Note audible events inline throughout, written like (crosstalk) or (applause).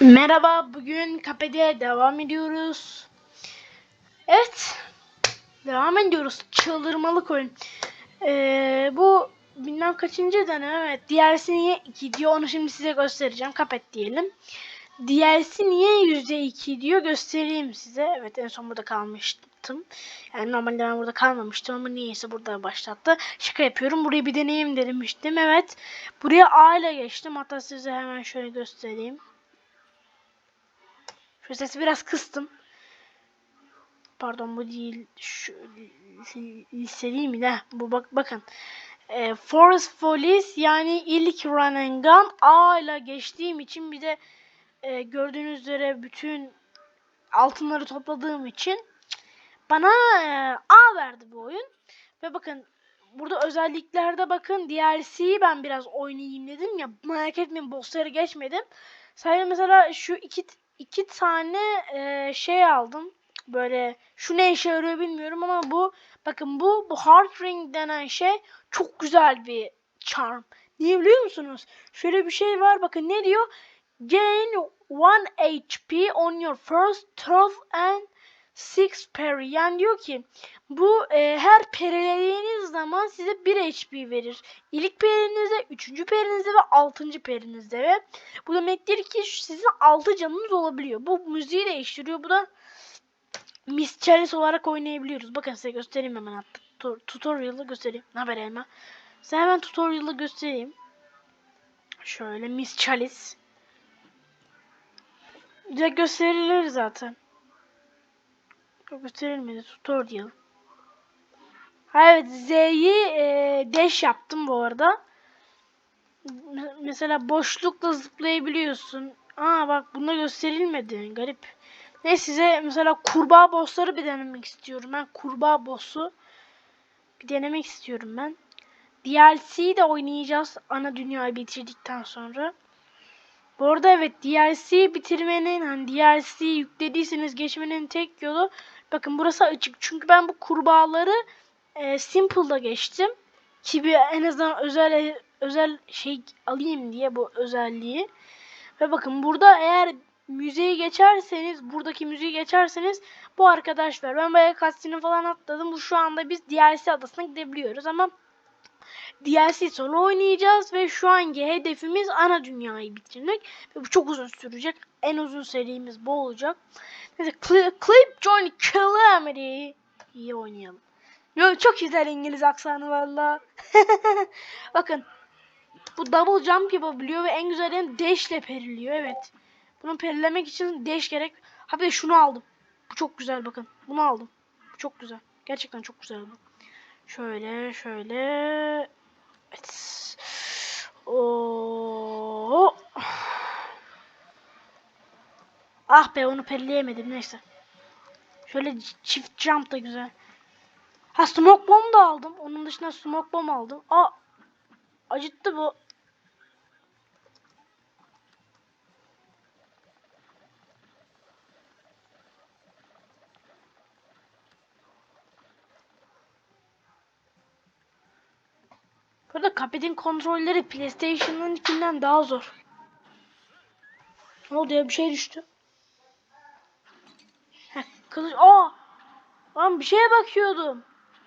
Merhaba, bugün kafede devam ediyoruz. Evet, devam ediyoruz. Çıldırmalık oyun. Ee, bu bilmem kaçıncı deneme, evet. DLC niye 2 diyor, onu şimdi size göstereceğim. Kapet diyelim. DLC niye %2 diyor, göstereyim size. Evet, en son burada kalmıştım. Yani normalde ben burada kalmamıştım ama niyeyse burada başlattı. Şaka yapıyorum, burayı bir deneyeyim demiştim. Evet, buraya A ile geçtim. Hatta size hemen şöyle göstereyim. Sesi biraz kıstım. Pardon bu değil. Şu lise değil mi ne? Bu bak bakın. E, Forest Police yani ilk run and gun A ile geçtiğim için bir de e, gördüğünüz üzere bütün altınları topladığım için bana e, A verdi bu oyun. Ve bakın burada özelliklerde bakın DLC'yi ben biraz oynayayım dedim ya merak etmeyin bossları geçmedim. Sadece mesela şu iki iki tane e, şey aldım. Böyle şu ne işe yarıyor bilmiyorum ama bu bakın bu bu Heart Ring denen şey çok güzel bir charm. Niye biliyor musunuz? Şöyle bir şey var bakın ne diyor? Gain 1 HP on your first 12 and 6 parry. Yani diyor ki bu e, her perilediğiniz zaman size 1 HP verir. İlk perinizde, 3. perinizde ve 6. perinizde ve bu demektir ki sizin 6 canınız olabiliyor. Bu müziği değiştiriyor. Bu da Miss Chalice olarak oynayabiliyoruz. Bakın size göstereyim hemen hatta. Tutorial'ı göstereyim. Ne haber Elma? Size hemen tutorial'ı göstereyim. Şöyle Miss Chalice. Direkt gösterilir zaten. Yok gösterilmedi. Tutorial. Evet Z'yi e, dash yaptım bu arada. Mesela boşlukla zıplayabiliyorsun. Aa bak bunda gösterilmedi. Garip. Ne size mesela kurbağa bossları bir denemek istiyorum. Ben kurbağa bossu bir denemek istiyorum ben. DLC'yi de oynayacağız ana dünyayı bitirdikten sonra. Bu arada evet DLC bitirmenin hani DLC yüklediyseniz geçmenin tek yolu bakın burası açık. Çünkü ben bu kurbağaları e, Simple'da geçtim. Ki bir en azından özel özel şey alayım diye bu özelliği. Ve bakın burada eğer müzeyi geçerseniz, buradaki müziği geçerseniz bu arkadaş var. Ben bayağı cutscene'i falan atladım. Bu şu anda biz DLC adasına gidebiliyoruz ama DLC sonra oynayacağız ve şu anki hedefimiz ana dünyayı bitirmek. Ve bu çok uzun sürecek. En uzun serimiz bu olacak. Neyse Clip Join Calamity iyi oynayalım. Yo, çok güzel İngiliz aksanı valla. (laughs) Bakın bu double jump yapabiliyor ve en güzeli dash ile periliyor evet. Bunu perilemek için dash gerek. Ha bir de şunu aldım. Bu çok güzel bakın. Bunu aldım. Bu çok güzel. Gerçekten çok güzel bu. Şöyle şöyle. Evet. Oo. Ah be onu perileyemedim neyse. Şöyle çift jump da güzel. Ha smoke bomb da aldım. Onun dışında smoke bomb aldım. Aa acıttı bu. Burada kapetin kontrolleri PlayStation'ınkinden daha zor. Ne oldu ya bir şey düştü. Heh, kılıç. Aa! Lan bir şeye bakıyordum.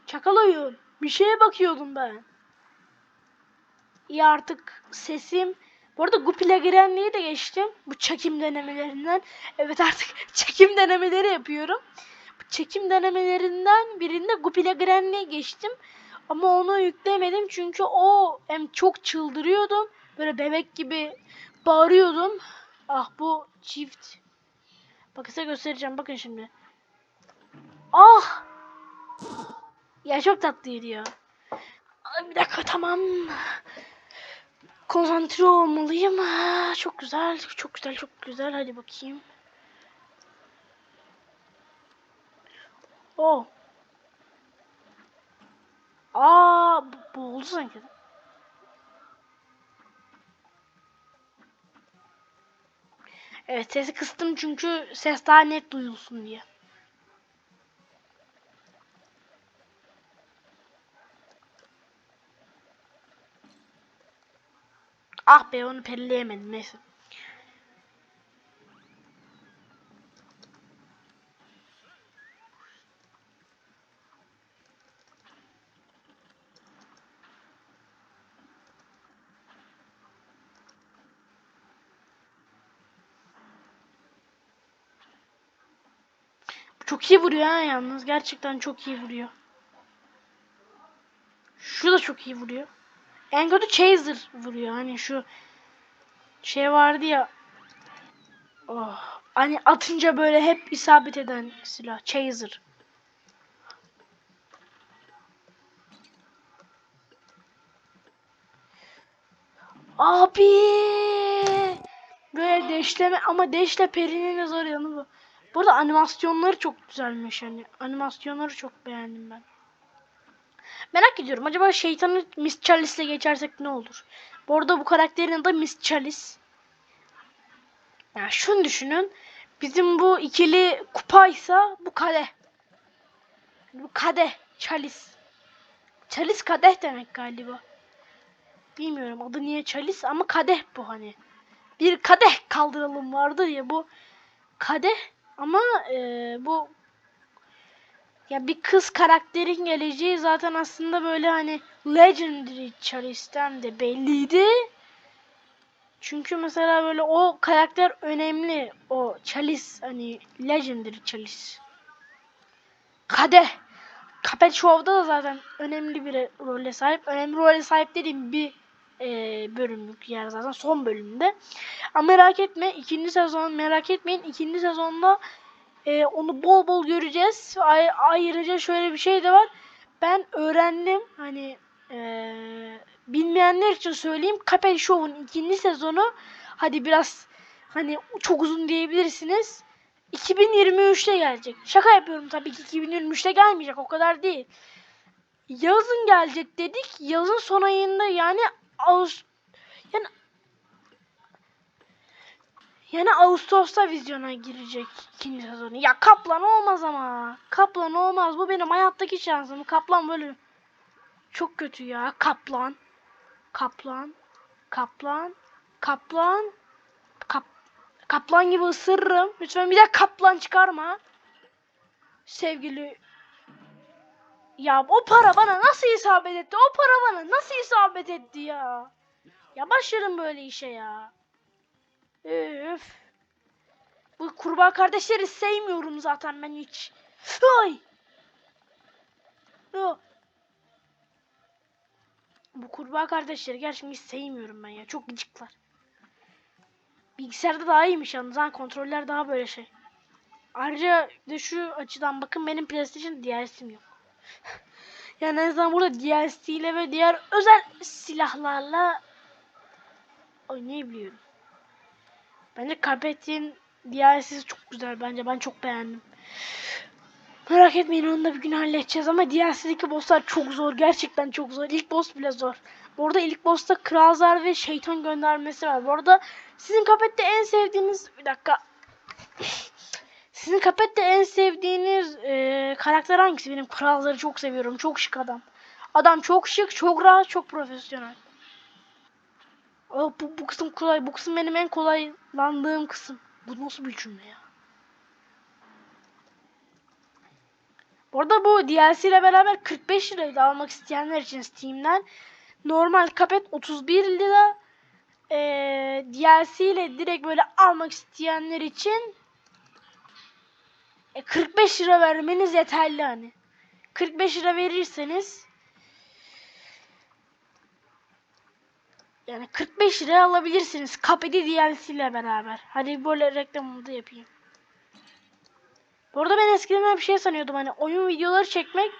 Çakal oyun. Bir şeye bakıyordum ben. İyi artık sesim. Bu arada Gupil'e girenliği de geçtim. Bu çekim denemelerinden. Evet artık (laughs) çekim denemeleri yapıyorum. Bu çekim denemelerinden birinde Gupil'e girenliği geçtim. Ama onu yüklemedim çünkü o hem çok çıldırıyordum. Böyle bebek gibi bağırıyordum. Ah bu çift. Bakın size göstereceğim. Bakın şimdi. Ah! Ya çok tatlıydı ya. Bir dakika tamam. Konsantre olmalıyım. Çok güzel, çok güzel, çok güzel. Hadi bakayım. Oh. Aa, bu oldu sanki. Evet sesi kıstım çünkü ses daha net duyulsun diye. Ah be onu pelleyemedim neyse. Çok iyi vuruyor ha yalnız. Gerçekten çok iyi vuruyor. Şu da çok iyi vuruyor. En kötü Chaser vuruyor. Hani şu şey vardı ya. Oh. Hani atınca böyle hep isabet eden silah. Chaser. Abi. Böyle deşleme ama deşle perinin zor yanı bu. Bu arada animasyonları çok güzelmiş hani. Animasyonları çok beğendim ben. Merak ediyorum acaba şeytanı Miss Chalice'le geçersek ne olur? Bu arada bu karakterin adı Miss Chalice. Yani şunu düşünün. Bizim bu ikili kupaysa bu kadeh. Bu kadeh. Chalice. Chalice kadeh demek galiba. Bilmiyorum adı niye Chalice ama kadeh bu hani. Bir kadeh kaldıralım vardır ya bu kadeh ama e, bu ya bir kız karakterin geleceği zaten aslında böyle hani Legendary Chalice'den de belliydi. Çünkü mesela böyle o karakter önemli. O Chalice hani Legendary Chalice. Kadeh. Capet Show'da da zaten önemli bir role sahip. Önemli role sahip dediğim bir e, bölümlük yer zaten son bölümde. Ama merak etme ikinci sezon merak etmeyin ikinci sezonda e, onu bol bol göreceğiz. Ay, ayrıca şöyle bir şey de var. Ben öğrendim hani e, bilmeyenler için söyleyeyim. Capel Show'un ikinci sezonu hadi biraz hani çok uzun diyebilirsiniz. 2023'te gelecek. Şaka yapıyorum tabii ki 2023'te gelmeyecek o kadar değil. Yazın gelecek dedik. Yazın son ayında yani Ağustos yani yani Ağustos'ta vizyona girecek ikinci sezonu. Ya Kaplan olmaz ama. Kaplan olmaz. Bu benim hayattaki şansım. Kaplan böyle çok kötü ya. Kaplan. Kaplan. Kaplan. Kaplan. Kap kaplan gibi ısırırım. Lütfen bir de kaplan çıkarma. Sevgili ya o para bana nasıl isabet etti? O para bana nasıl isabet etti ya? Ya başlarım böyle işe ya. Üf. Bu kurbağa kardeşleri sevmiyorum zaten ben hiç. Ay. Bu kurbağa kardeşleri gerçekten hiç sevmiyorum ben ya. Çok gıcıklar. Bilgisayarda daha iyiymiş yalnız. Ha, kontroller daha böyle şey. Ayrıca de şu açıdan bakın benim PlayStation DLC'm yok. Yani en azından burada DLC ile ve diğer özel silahlarla oynayabiliyorum. Bence Carpet'in DLC'si çok güzel bence. Ben çok beğendim. Merak etmeyin onu da bir gün halledeceğiz ama DLC'deki bosslar çok zor. Gerçekten çok zor. İlk boss bile zor. Bu arada ilk boss'ta Kralzar ve şeytan göndermesi var. Bu arada sizin Carpet'te en sevdiğiniz... Bir dakika. Sizin Carpet'te en sevdiğiniz e, karakter hangisi? Benim Kralzar'ı çok seviyorum. Çok şık adam. Adam çok şık, çok rahat, çok profesyonel. Oh, bu, bu kısım kolay. Bu kısım benim en kolaylandığım kısım. Bu nasıl bir cümle ya? Bu arada bu DLC ile beraber 45 liraydı almak isteyenler için Steam'den. Normal kapet 31 lira. Ee, DLC ile direkt böyle almak isteyenler için e, 45 lira vermeniz yeterli hani. 45 lira verirseniz yani 45 lira alabilirsiniz. Kapedi DLC ile beraber. Hadi böyle reklamını da yapayım. Bu arada ben eskiden bir şey sanıyordum hani oyun videoları çekmek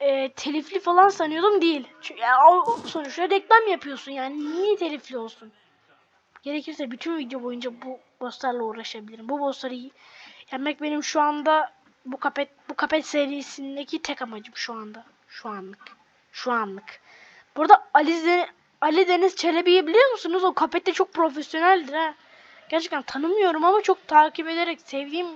e, telifli falan sanıyordum değil. Çünkü yani, o, sonuçta reklam yapıyorsun yani niye telifli olsun? Gerekirse bütün video boyunca bu bosslarla uğraşabilirim. Bu bossları yenmek benim şu anda bu kapet bu kapet serisindeki tek amacım şu anda. Şu anlık. Şu anlık. Burada Ali, Ali Deniz Çelebi'yi biliyor musunuz? O kapette çok profesyoneldir ha. Gerçekten tanımıyorum ama çok takip ederek sevdiğim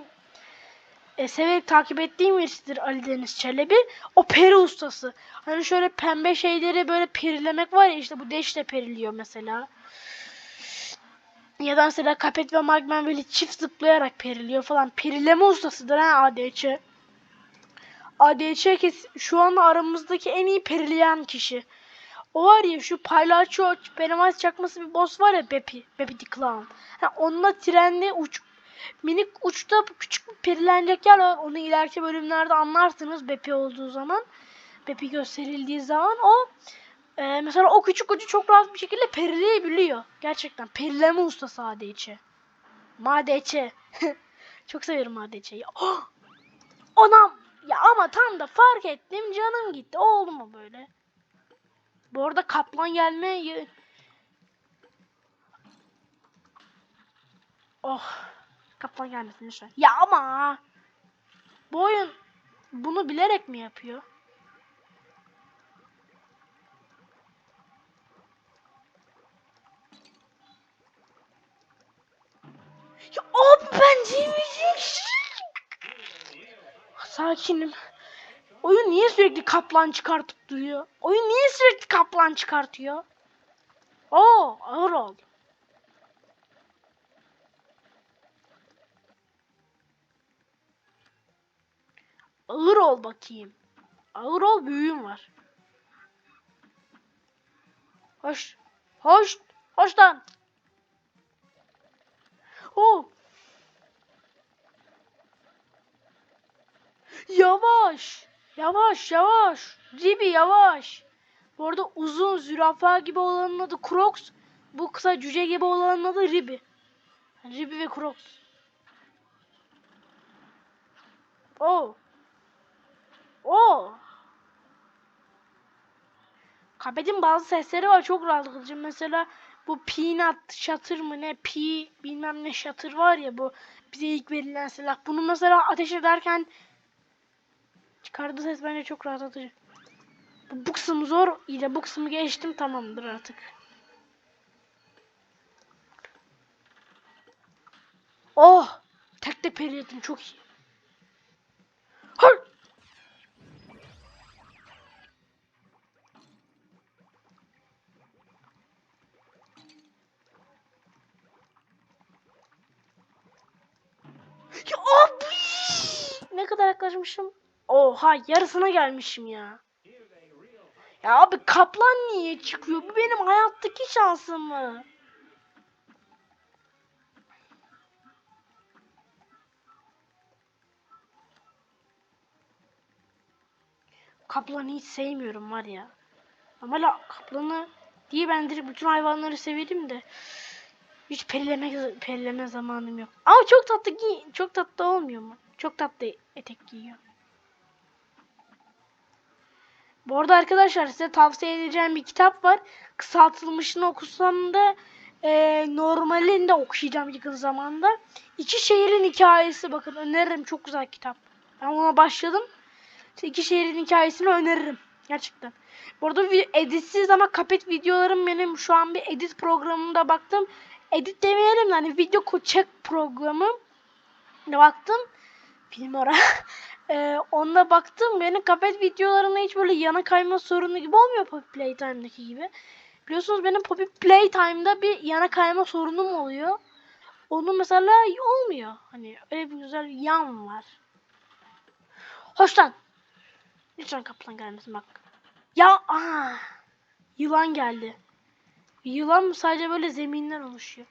e, severek takip ettiğim birisidir Ali Deniz Çelebi. O peri ustası. Hani şöyle pembe şeyleri böyle perilemek var ya işte bu deşle periliyor mesela. Ya da mesela Kapet ve Magman böyle çift zıplayarak periliyor falan. Perileme ustasıdır ha ADC. ADC kes şu an aramızdaki en iyi perileyen kişi. O var ya şu paylaşıyor Pennywise çakması bir boss var ya Bepi. Bepi the Clown. Ha, onunla trenle uç minik uçta küçük bir perilenecek yer var. Onu ileriki bölümlerde anlarsınız Bepi olduğu zaman. Bepi gösterildiği zaman o e, mesela o küçük ucu çok rahat bir şekilde perileyebiliyor. Gerçekten perileme ustası ADC. MADC. (laughs) çok severim ADC'yi. Oh! Anam! Ya ama tam da fark ettim canım gitti. Oldu mu böyle? Bu arada kaplan gelme Oh. Kaplan gelmesin lütfen. Ya ama. Bu oyun bunu bilerek mi yapıyor? Ya abi ben demeyecek. Sakinim. Oyun niye sürekli kaplan çıkartıp duruyor? Oyun niye sürekli kaplan çıkartıyor? Oo ağır oldu. Ağır ol bakayım. Ağır ol büyüğüm var. Hoş. Hoş. Hoş lan. Oo. Yavaş. Yavaş yavaş. Ribi yavaş. Bu arada uzun zürafa gibi olanın adı Crocs. Bu kısa cüce gibi olanın adı Ribi. Ribi ve Crocs. Oo. Oo. Kapedin bazı sesleri var çok rahatsız edici. Mesela bu peanut şatır mı ne pi bilmem ne şatır var ya bu bize ilk verilen silah. Bunu mesela ateş ederken çıkardığı ses bence çok rahatlatıcı. Bu, bu kısım zor ile bu kısmı geçtim tamamdır artık. Oh! Tek de periyetim çok iyi. Hır! Ya abi! Ne kadar yaklaşmışım? Oha yarısına gelmişim ya. Ya abi kaplan niye çıkıyor? Bu benim hayattaki şansım mı? Kaplanı hiç sevmiyorum var ya. Ama la kaplanı diye ben direkt bütün hayvanları severim de hiç perileme perileme zamanım yok. Ama çok tatlı çok tatlı olmuyor mu? Çok tatlı etek giyiyor. Bu arada arkadaşlar size tavsiye edeceğim bir kitap var. Kısaltılmışını okusam da e, normalini de okuyacağım yakın zamanda. İki şehrin hikayesi bakın öneririm çok güzel kitap. Ben ona başladım. İşte iki şehrin hikayesini öneririm. Gerçekten. Bu arada editsiz ama kapet videolarım benim şu an bir edit programında baktım. Edit demeyelim de hani video çek programı. Ne baktım. Film ara. (laughs) ee, onunla baktım. Benim kapet videolarımda hiç böyle yana kayma sorunu gibi olmuyor Poppy Playtime'daki gibi. Biliyorsunuz benim Poppy Playtime'da bir yana kayma sorunum oluyor. Onun mesela olmuyor. Hani öyle bir güzel yan var. Hoşlan. Lütfen kaplan gelmesin bak. Ya aa, yılan geldi. Yılan mı sadece böyle zeminden oluşuyor.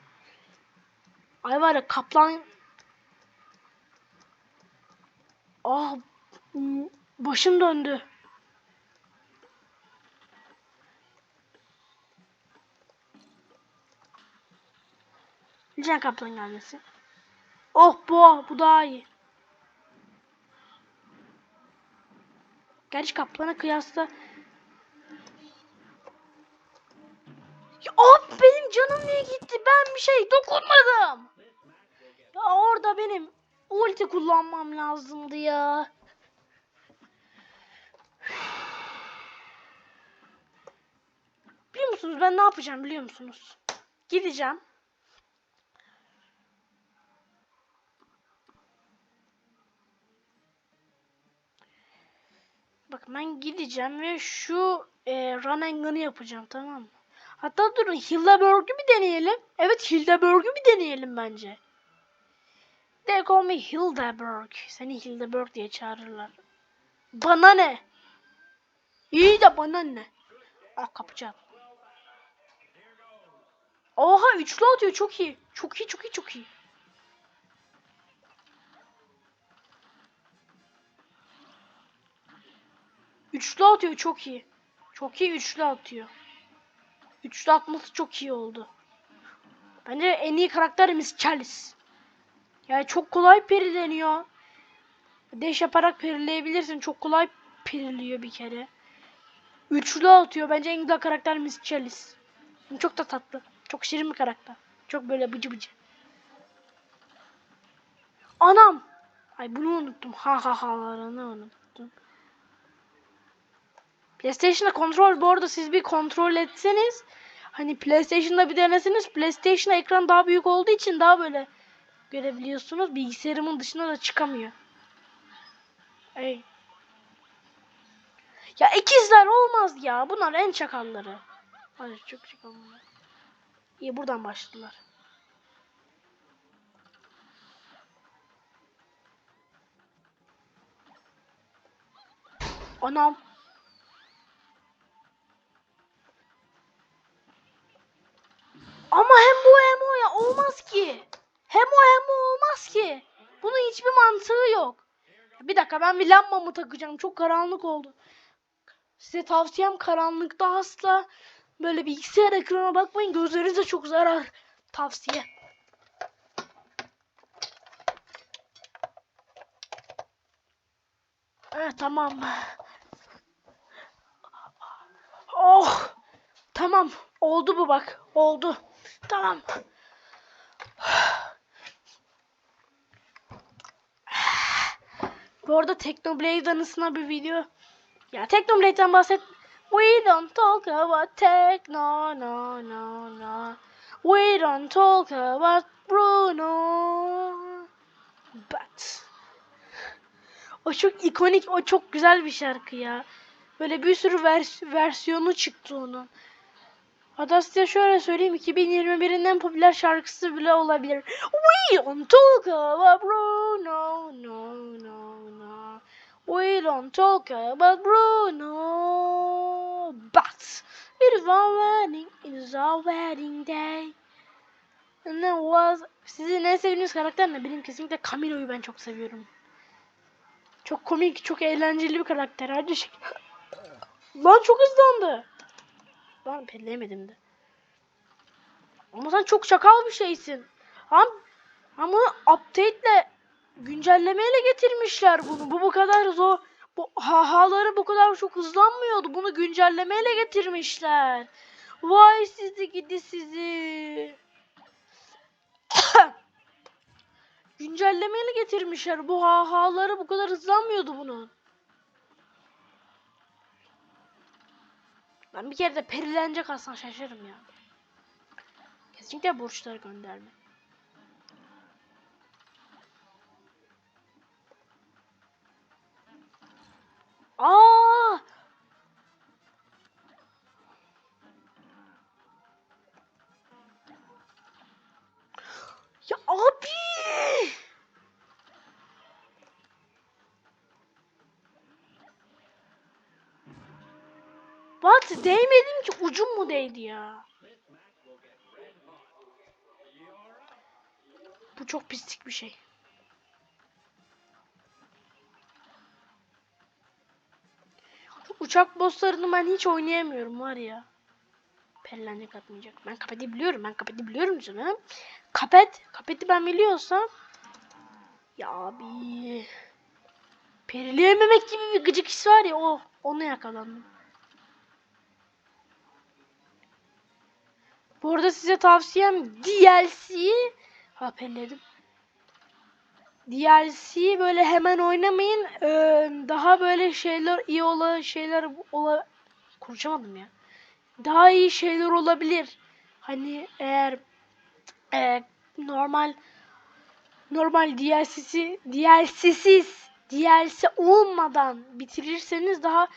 Ay var ya kaplan. Ah başım döndü. Lütfen kaplan gelmesin. Oh bu bu daha iyi. Gerçi kaplana kıyasla Ya abi benim canım niye gitti? Ben bir şey dokunmadım. Ya orada benim ulti kullanmam lazımdı ya. Biliyor musunuz ben ne yapacağım biliyor musunuz? Gideceğim. Bak ben gideceğim ve şu e, run angle'ını yapacağım tamam mı? Hatta durun Hildeberg'ü bir deneyelim. Evet Hildeberg'ü bir deneyelim bence. They call me Hildeberg. Seni Hildeberg diye çağırırlar. Bana ne? İyi de bana ne? Ah kapacağım. Oha üçlü atıyor çok iyi. Çok iyi çok iyi çok iyi. Üçlü atıyor çok iyi. Çok iyi üçlü atıyor. Üçlü atması çok iyi oldu. Bence en iyi karakterimiz Chalice. Yani çok kolay perileniyor. Deş yaparak perileyebilirsin. Çok kolay periliyor bir kere. Üçlü atıyor. Bence en güzel karakter Miss Chalice. Çok da tatlı. Çok şirin bir karakter. Çok böyle bıcı bıcı. Anam. Ay bunu unuttum. Ha ha halarını unuttum. PlayStation'da kontrol bu arada siz bir kontrol etseniz hani PlayStation'da bir deneseniz PlayStation'da ekran daha büyük olduğu için daha böyle görebiliyorsunuz. Bilgisayarımın dışına da çıkamıyor. Ey. Ya ikizler olmaz ya. Bunlar en çakalları. Hayır çok çakal bunlar. İyi buradan başladılar. Anam. Hiçbir mantığı yok. Bir dakika ben bir lambamı takacağım. Çok karanlık oldu. Size tavsiyem karanlıkta asla böyle bilgisayar ekrana bakmayın. Gözlerinize çok zarar. Tavsiye. Evet tamam. Oh. Tamam. Oldu bu bak. Oldu. Tamam. Bu arada Technoblade anısına bir video. Ya Technoblade'den bahset. We don't talk about techno, no, no, no. We don't talk about Bruno. But. O çok ikonik, o çok güzel bir şarkı ya. Böyle bir sürü vers versiyonu çıktı onun. Hatta size şöyle söyleyeyim 2021'in en popüler şarkısı bile olabilir. We don't talk about Bruno, no, no, no. We don't talk about Bruno, but it is our wedding, it is our wedding day. And it was... Sizin en sevdiğiniz karakter ne? Benim kesinlikle Camilo'yu ben çok seviyorum. Çok komik, çok eğlenceli bir karakter. Hadi şey... (laughs) Lan çok hızlandı. Lan pelleyemedim de. Ama sen çok çakal bir şeysin. Ham, ama update'le güncellemeyle getirmişler bunu. Bu bu kadar zor. Bu hahaları bu kadar çok hızlanmıyordu. Bunu güncellemeyle getirmişler. Vay sizi gidi sizi. (coughs) güncellemeyle getirmişler. Bu hahaları bu kadar hızlanmıyordu bunun. Ben bir kere de perilenecek aslında şaşırırım ya. Kesinlikle borçları gönderme. Aa! Değdi ya? Bu çok pislik bir şey. Uçak bosslarını ben hiç oynayamıyorum var ya. Pellenecek atmayacak. Ben kapeti biliyorum. Ben kapeti biliyorum canım. Kapet. Kapeti ben biliyorsam. Ya abi. Perileyememek gibi bir gıcık his var ya o. Onu yakalandım. Bu arada size tavsiyem DLC'yi Ha pelledim. DLC böyle hemen oynamayın. Ee, daha böyle şeyler iyi ola şeyler ola konuşamadım ya. Daha iyi şeyler olabilir. Hani eğer e, normal normal DLC'si DLC'siz DLC olmadan bitirirseniz daha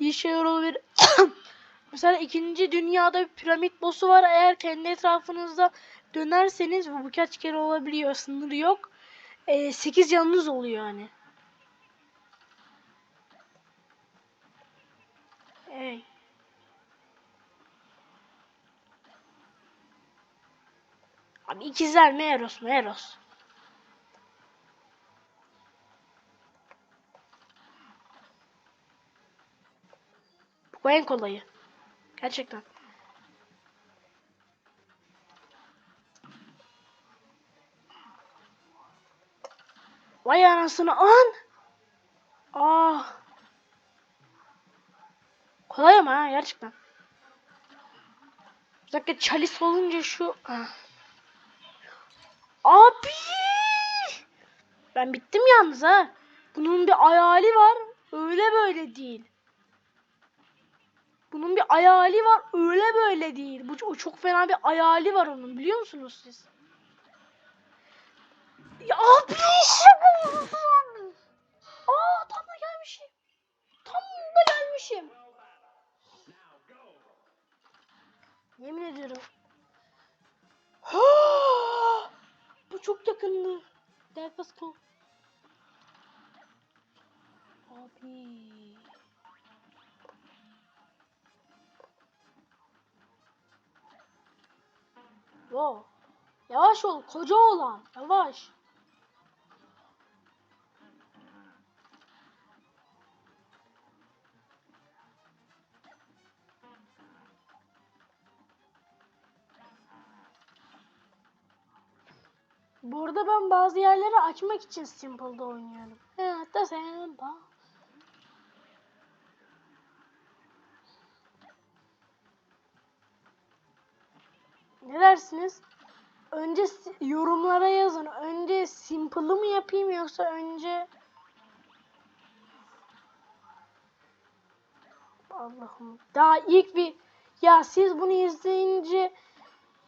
iyi şeyler olabilir. (clears throat) Mesela ikinci dünyada bir piramit boss'u var. Eğer kendi etrafınızda dönerseniz bu birkaç kere olabiliyor. Sınırı yok. E, 8 canınız oluyor hani. Ey. Abi ikizler mi Eros mu? Eros. Bu en kolayı. Gerçekten. Vay anasını an. Ah. Kolay ama ha gerçekten. Özellikle çalis olunca şu. Ah. Abi. Ben bittim yalnız ha. Bunun bir hayali var. Öyle böyle değil. Bunun bir hayali var. Öyle böyle değil. Bu o çok fena bir hayali var onun. Biliyor musunuz siz? Ya abi şaka mısın? Aa tam da gelmişim. Tam da gelmişim. Yemin ediyorum. Ha! Bu çok yakındı. Cool. Abi. Yo. Yavaş ol koca olan. Yavaş. Bu arada ben bazı yerleri açmak için Simple'da oynuyorum. Evet da Simple. Ne dersiniz? Önce yorumlara yazın. Önce Simple'ı mı yapayım yoksa önce Allah'ım. Daha ilk bir ya siz bunu izleyince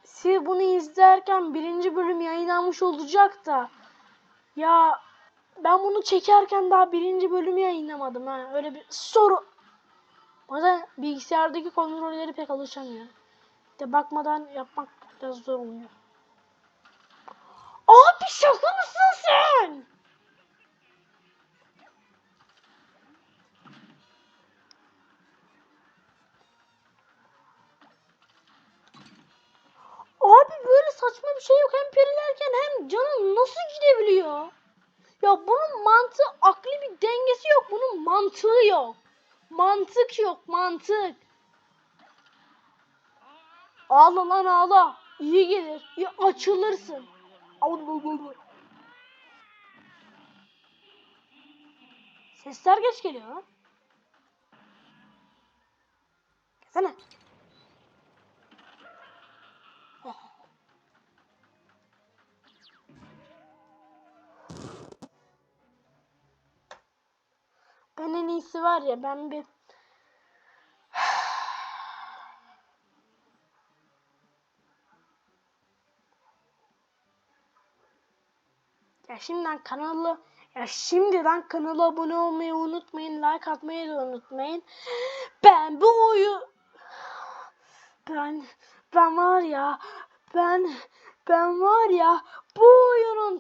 siz bunu izlerken birinci bölüm yayınlanmış olacak da ya ben bunu çekerken daha birinci bölümü yayınlamadım ha. Öyle bir soru. Bazen bilgisayardaki kontrolleri pek alışamıyor. De bakmadan yapmak biraz zor oluyor. Abi şaka mısın sen? Abi böyle saçma bir şey yok. Hem perilerken hem canım nasıl gidebiliyor? Ya bunun mantığı, akli bir dengesi yok. Bunun mantığı yok. Mantık yok, mantık. Ağla lan ağla. İyi gelir. İyi açılırsın. Sesler geç geliyor. Gelsene. Ben en iyisi var ya ben bir Ya şimdiden kanalı ya şimdiden kanala abone olmayı unutmayın, like atmayı da unutmayın. Ben bu oyu ben ben var ya ben ben var ya bu oyunun